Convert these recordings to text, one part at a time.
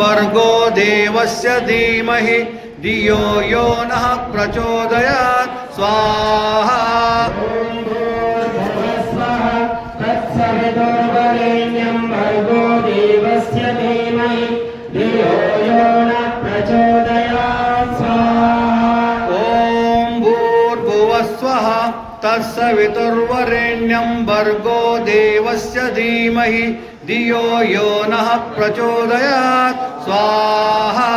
भर्गो देवस्य धीमहि धियो यो नः प्रचोदयात् स्वाहा भर्गो वितुर्वरेण्यं भर्गो देवस्य धीमहि धियो यो नः प्रचोदयात् स्वाहा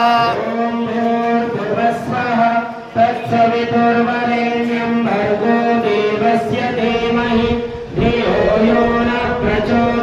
तत्सवितुर्वरेण्यं भर्गो देवस्य धीमहि धियो यो नः प्रचोदयात्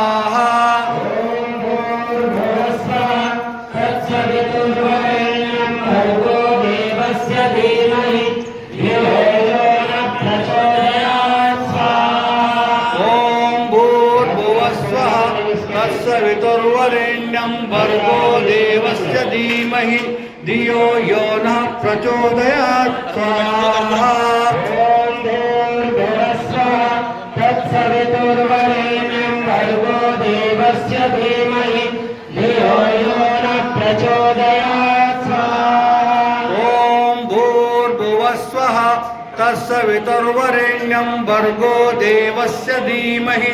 वीरं भर्गो देवस्य धीमहि धियो यो नः प्रचोदयात् स्वाहा तत्सवितुर्वरेण्यं भर्गो देवस्य धीमहि यो न प्रचोदयात् ॐ भूर्भुवस्वः तत्सवितुर्वरेण्यं भर्गो देवस्य धीमहि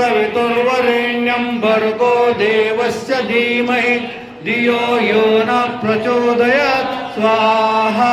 सवितुर्वरेण्यं भर्गो देवस्य धीमहि धियो यो न प्रचोदयात् स्वाहा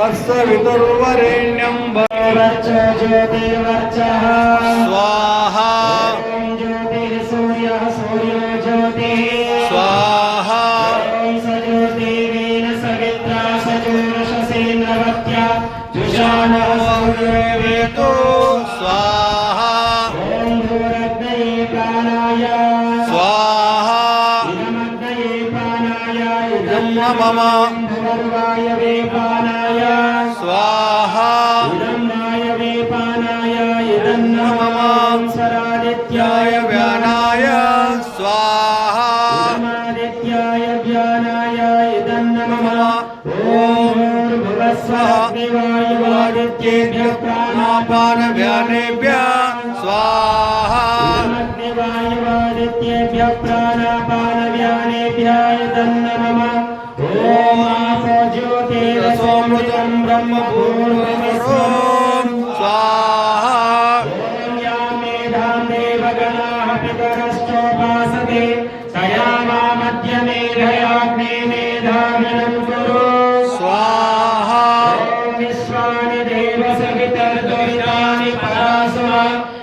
तस्य विदुर्वरेण्यं भरच ज्योतिर्वच स्वाहा ज्योतिः सूर्यः सूर्यो ज्योतिः स्वाहा स ज्योतिरेण सवित्रा स ज्योतिषसेन्द्रवत्या जुषाणः सूर्यवेतो स्वाहा स्वाहा प्राणापानभ्यानेभ्य स्वाहा वायुवादित्येभ्य प्राणापानव्यानेभ्याय तन्नमः ॐ आसो ज्योतिरसोमृतं ब्रह्म पूर्णमसों स्वाहा ॐ या मेधां देवगणाः पितरश्चोपासते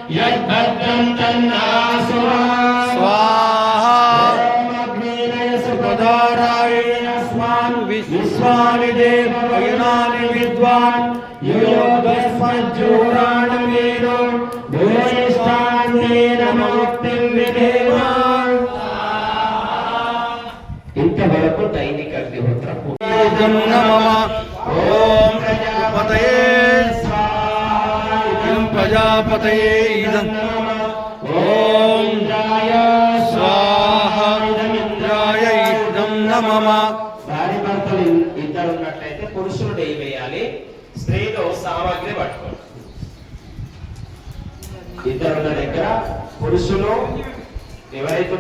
విశ్వాని దేవ వయునాని విద్వాన్ యోగస్మజ్జోరాణ వేదో భూయిష్టాన్నేన ముక్తిం విదేవా ఇంతవరకు దైనిక అగ్నిహోత్రం నమః गणपतये इदं ॐ स्वाहा భర్తలు ఇద్దరు ఉన్నట్లయితే పురుషులు డై వేయాలి స్త్రీలు సామాగ్రి పట్టుకోండి ఇద్దరున్న దగ్గర పురుషులు ఎవరైతే